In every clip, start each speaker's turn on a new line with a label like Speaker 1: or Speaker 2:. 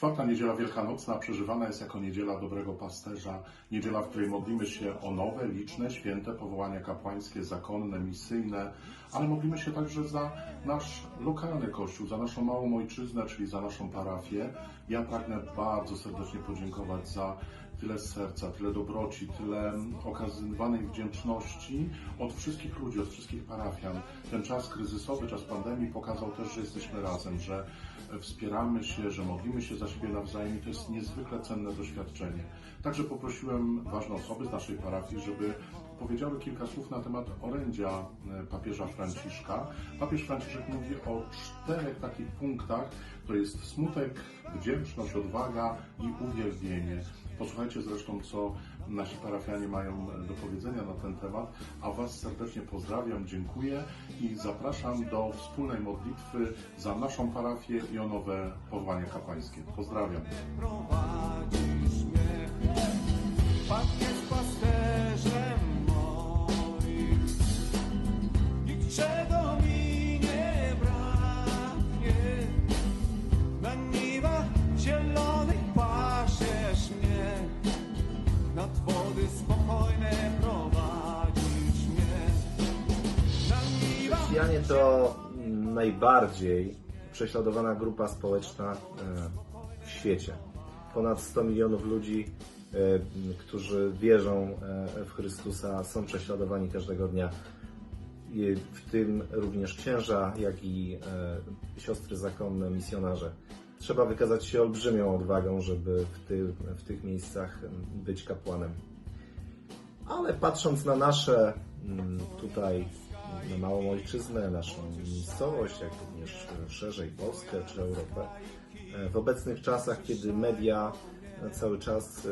Speaker 1: Czwarta niedziela wielkanocna przeżywana jest jako niedziela dobrego pasterza, niedziela, w której modlimy się o nowe, liczne, święte powołania kapłańskie, zakonne, misyjne, ale modlimy się także za nasz lokalny kościół, za naszą małą ojczyznę, czyli za naszą parafię. Ja pragnę bardzo serdecznie podziękować za tyle serca, tyle dobroci, tyle okazywanej wdzięczności od wszystkich ludzi, od wszystkich parafian. Ten czas kryzysowy, czas pandemii pokazał też, że jesteśmy razem, że wspieramy się, że modlimy się za siebie nawzajem i to jest niezwykle cenne doświadczenie. Także poprosiłem ważne osoby z naszej parafii, żeby powiedziały kilka słów na temat orędzia e, papieża Franciszka. Papież Franciszek mówi o czterech takich punktach, to jest smutek, wdzięczność, odwaga i uwielbienie. Posłuchajcie zresztą, co nasi parafianie mają do powiedzenia na ten temat, a Was serdecznie pozdrawiam, dziękuję i zapraszam do wspólnej modlitwy za naszą parafię i o nowe powołania kapłańskie. Pozdrawiam.
Speaker 2: prowadzisz nad wody spokojne prowadzisz mnie.
Speaker 3: Chrześcijanie to najbardziej prześladowana grupa społeczna e, w świecie. Ponad 100 milionów ludzi, e, którzy wierzą e, w Chrystusa, są prześladowani każdego dnia. W tym również księża, jak i siostry zakonne, misjonarze. Trzeba wykazać się olbrzymią odwagą, żeby w, ty, w tych miejscach być kapłanem. Ale patrząc na nasze mm, tutaj, na małą ojczyznę, naszą miejscowość, jak również szerzej Polskę czy Europę, e, w obecnych czasach, kiedy media e, cały czas e,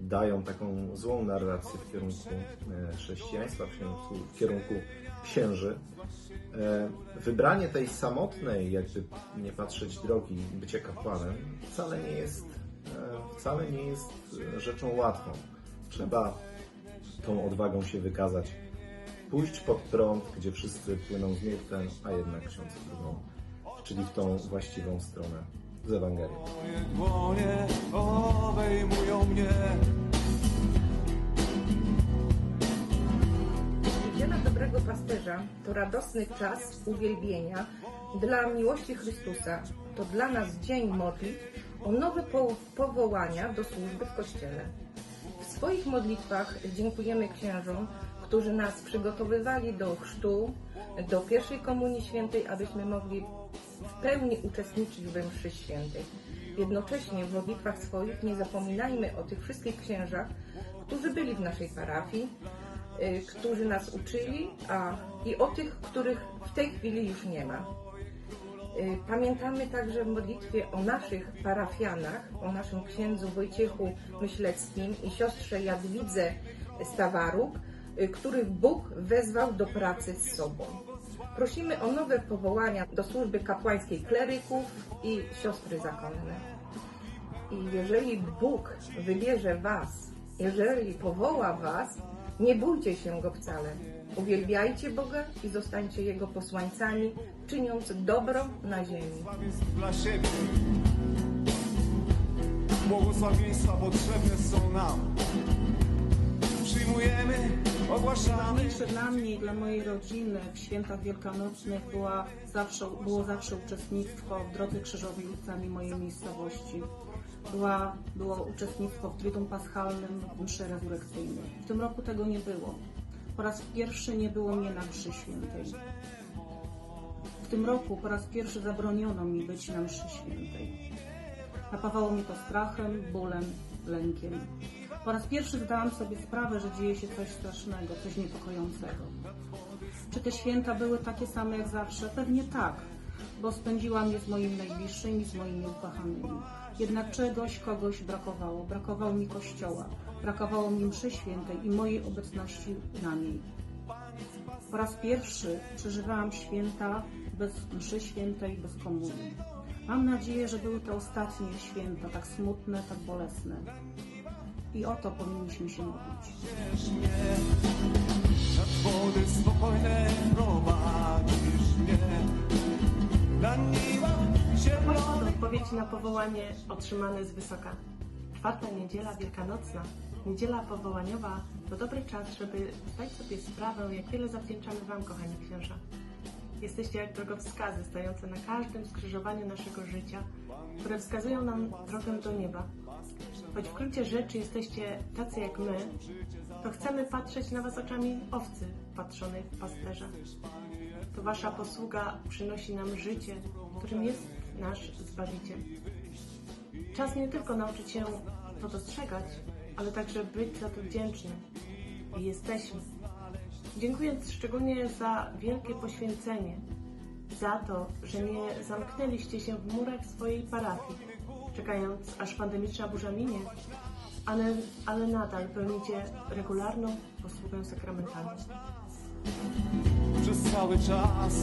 Speaker 3: dają taką złą narrację w kierunku chrześcijaństwa, w kierunku, w kierunku księży, wybranie tej samotnej, jakby nie patrzeć drogi bycia kapłanem, wcale nie jest, e, wcale nie jest e, rzeczą łatwą. Trzeba tą odwagą się wykazać. Pójść pod prąd, gdzie wszyscy płyną z nurtem, a jednak ksiądz drugą, czyli w tą właściwą stronę z Ewangelii.
Speaker 2: Moje dłonie obejmują mnie.
Speaker 4: Pasterza to radosny czas uwielbienia dla miłości Chrystusa. To dla nas dzień modlitw o nowe po- powołania do służby w Kościele. W swoich modlitwach dziękujemy księżom, którzy nas przygotowywali do chrztu, do pierwszej komunii świętej, abyśmy mogli w pełni uczestniczyć we mszy świętej. Jednocześnie w modlitwach swoich nie zapominajmy o tych wszystkich księżach, którzy byli w naszej parafii, którzy nas uczyli, a i o tych, których w tej chwili już nie ma. Y, Pamiętamy także w modlitwie o naszych parafianach, o naszym księdzu Wojciechu Myśleckim i siostrze Jadwidze Stawaruk, y, których Bóg wezwał do pracy z sobą. Prosimy o nowe powołania do służby kapłańskiej kleryków i siostry zakonne. I jeżeli Bóg wybierze Was, jeżeli powoła Was, nie bójcie się Go wcale. Uwielbiajcie Boga i zostańcie Jego posłańcami, czyniąc dobro na ziemi.
Speaker 2: Błogosławieństwa potrzebne są nam. Przyjmujemy, ogłaszamy.
Speaker 5: Najważniejsze dla mnie i dla mojej rodziny w świętach wielkanocnych była zawsze, było zawsze uczestnictwo w Drodze Krzyżowej ulicami mojej miejscowości. Była, było uczestnictwo w Triduum Paschalnym, mszy rezurekcyjnej. W tym roku tego nie było. Po raz pierwszy nie było mnie na mszy świętej. W tym roku po raz pierwszy zabroniono mi być na mszy świętej. Napawało mnie to strachem, bólem, lękiem. Po raz pierwszy zdałam sobie sprawę, że dzieje się coś strasznego, coś niepokojącego. Czy te święta były takie same jak zawsze? Pewnie tak, bo spędziłam je z moimi najbliższymi, z moimi ukochanymi. Jednak czegoś, kogoś brakowało. Brakowało mi kościoła, brakowało mi mszy świętej i mojej obecności na niej. Po raz pierwszy przeżywałam święta bez mszy świętej, bez komunii. Mam nadzieję, że były to ostatnie święta, tak smutne, tak bolesne. I o to powinniśmy się modlić.
Speaker 2: wody spokojne prowadzisz mnie. Na
Speaker 5: odpowiedź
Speaker 6: na powołanie otrzymane z wysoka. Czwarta niedziela wielkanocna, niedziela powołaniowa to dobry czas, żeby zdać sobie sprawę, jak wiele zawdzięczamy Wam, kochani księża. Jesteście jak drogowskazy stojące na każdym skrzyżowaniu naszego życia, które wskazują nam drogę do nieba. Choć w gruncie rzeczy jesteście tacy jak my, to chcemy patrzeć na Was oczami owcy patrzonej w pasterza. To Wasza posługa przynosi nam życie, którym jest nasz Zbawiciel. Czas nie tylko nauczyć się to dostrzegać, ale także być za to wdzięcznym. I jesteśmy. Dziękując szczególnie za wielkie poświęcenie, za to, że nie zamknęliście się w murach swojej parafii, czekając aż pandemiczna burza minie, ale, ale nadal pełnicie regularną posługę sakramentalną.
Speaker 2: Przez cały czas